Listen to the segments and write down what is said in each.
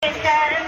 Get that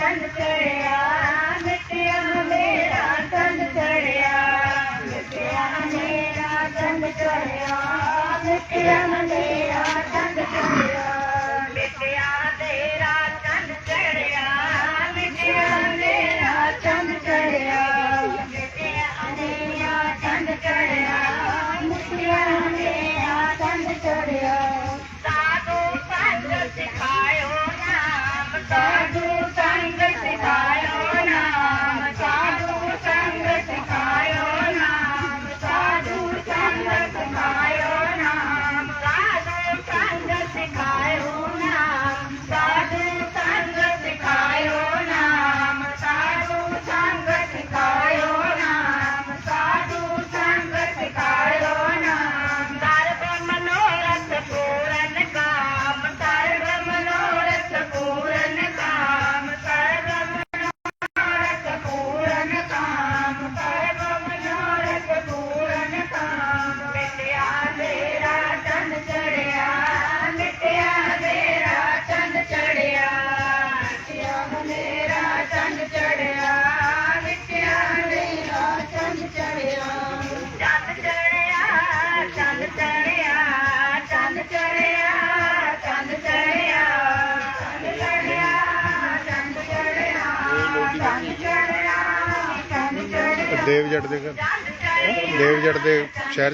ਤਨ ਚੜਿਆ ਮਿਟਿਆ ਮੇਰਾ ਤਨ ਚੜਿਆ ਮਿਟਿਆ ਮੇਰਾ ਤਨ ਚੜਿਆ ਮਿਟਿਆ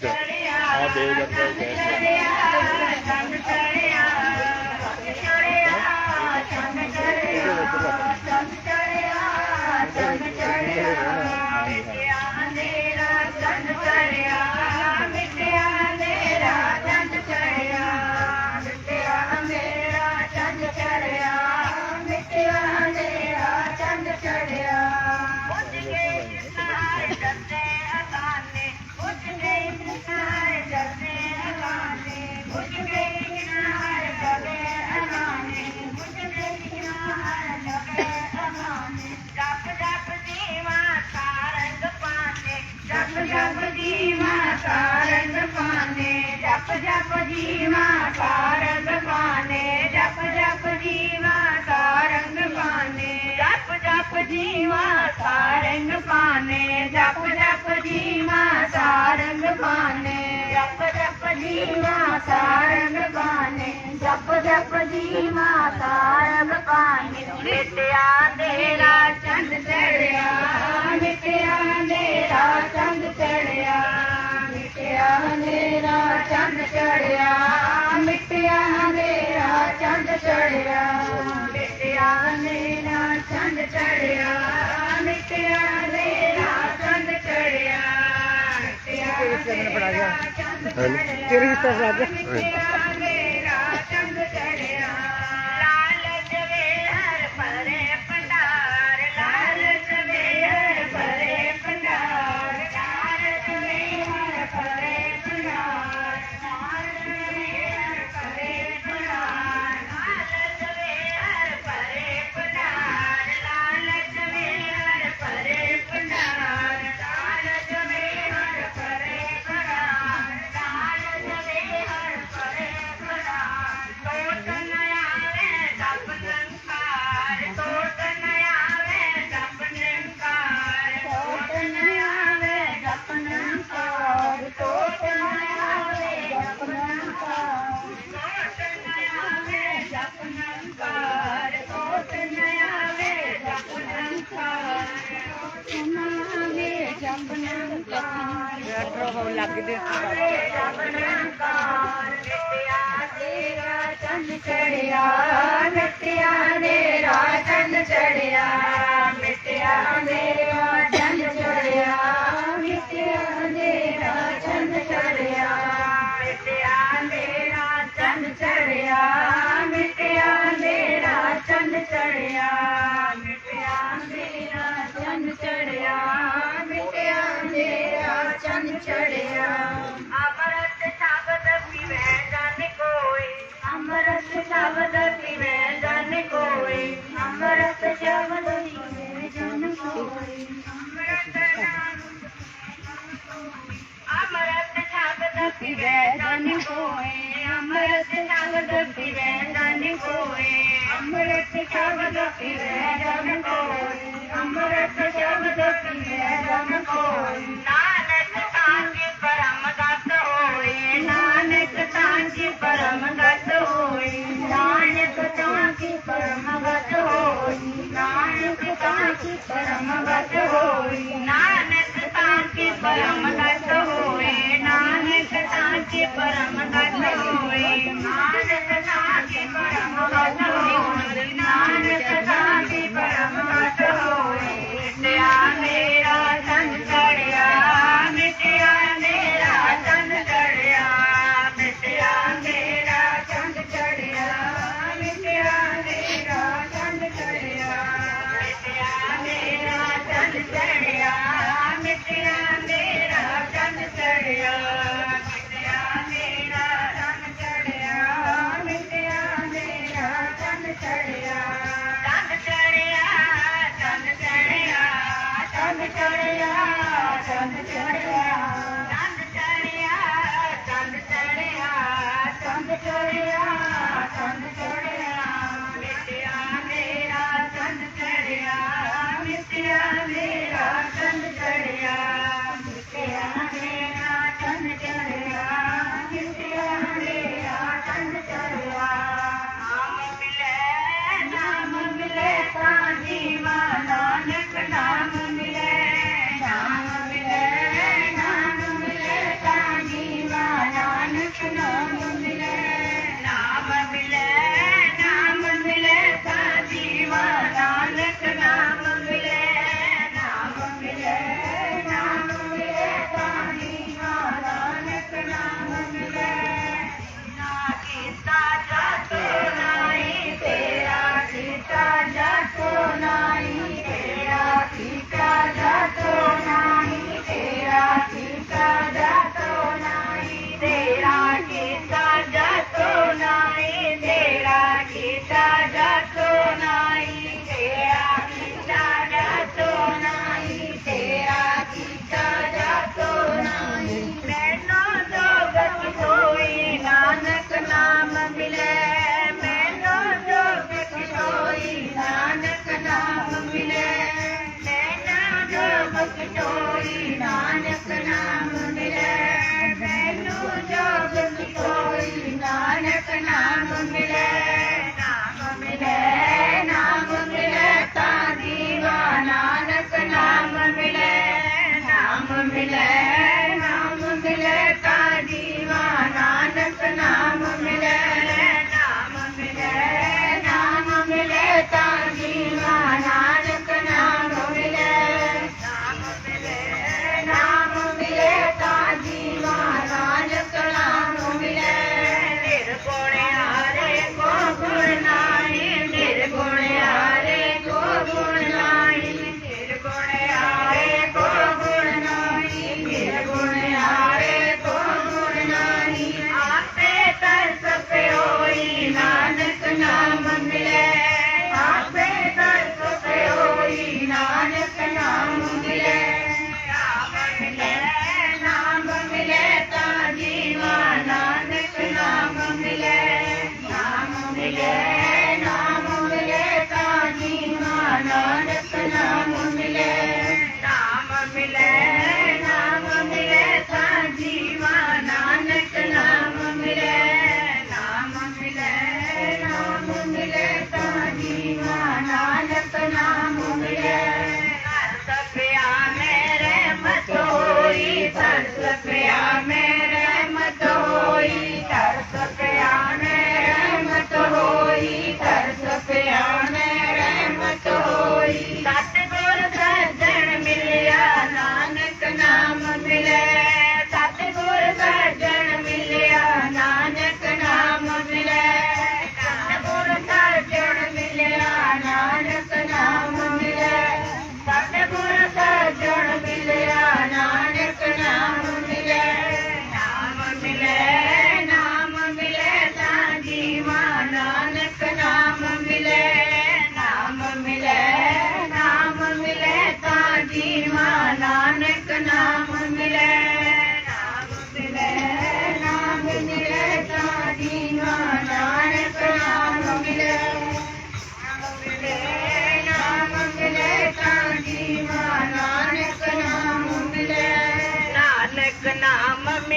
cierto. ਕਾਰਨ ਪਾਨੇ, ਜਪ ਜਪ ਜੀਵਾ ਕਾਰਨ ਪਾਨੇ, ਜਪ ਜਪ ਜੀਵਾ ਕਾਰਨ ਪਾਨੇ। ਜਪ ਜਪ ਜੀਵਾ ਕਾਰਨ ਪਾਨੇ, ਜਪ ਜਪ ਜੀਵਾ ਕਾਰਨ ਪਾਨੇ। ਜਪ ਜਪ ਜੀਵਾ ਕਾਰਨ ਪਾਨੇ। ਜਪ ਜਪ ਜੀਵਾ ਕਾਰਨ ਪਾਨੇ। ਨਿਤਿਆ ਤੇਰਾ ਚੰਦ ਚੜਿਆ। ਚੜਿਆ ਮਿੱਟਿਆ ਹਨੇਰਾ ਚੰਦ ਚੜਿਆ। ਮਿੱਟਿਆ ਹਨੇਰਾ ਚੰਦ ਚੜਿਆ। ਮਿੱਟਿਆ ਹਨੇਰਾ ਚੰਦ ਚੜਿਆ। ਮਿੱਟਿਆ ਹਨੇਰਾ ਚੰਦ ਚੜਿਆ। ਤੇਰੀ ਤਰ੍ਹਾਂ ਆ ਗਿਆ। अमृत जमद अमृत नग पी धन हो अमृत नग पी नए अमृत न पी जन हो अमृत I'm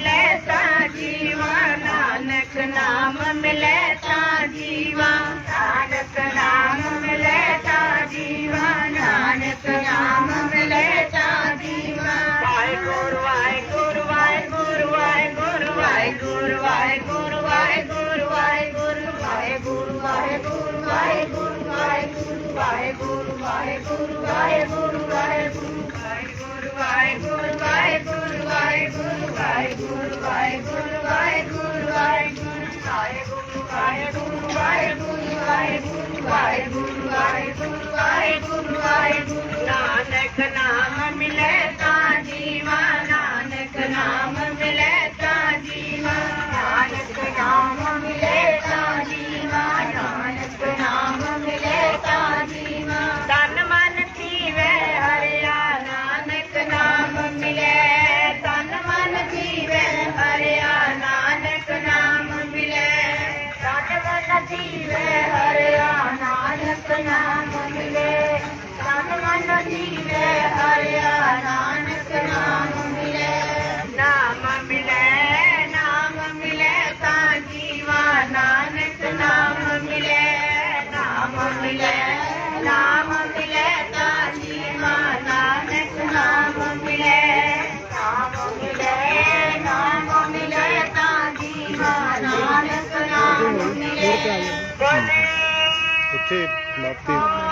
ਮਿਲੇ ਤਾਂ ਜੀਵਾ ਨਾਨਕ ਨਾਮ ਮਿਲੇ ਤਾਂ ਜੀਵਾ। ਵਾਹਿਗੁਰੂ ਵਾਹਿਗੁਰੂ ਵਾਹਿਗੁਰੂ ਵਾਹਿਗੁਰੂ ਵਾਹਿਗੁਰੂ ਨਾਨਕ ਨਾਮ ਮਿਲੇ ਨਾਮ ਮਿਲੇ ਤਨ ਮਨ ਜੀਵੇ ਹਰਿਆ ਨਾਨਕ ਨਾਮ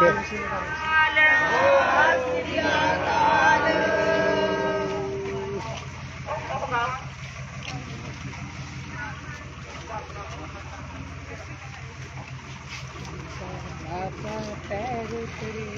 Okay. Thank you.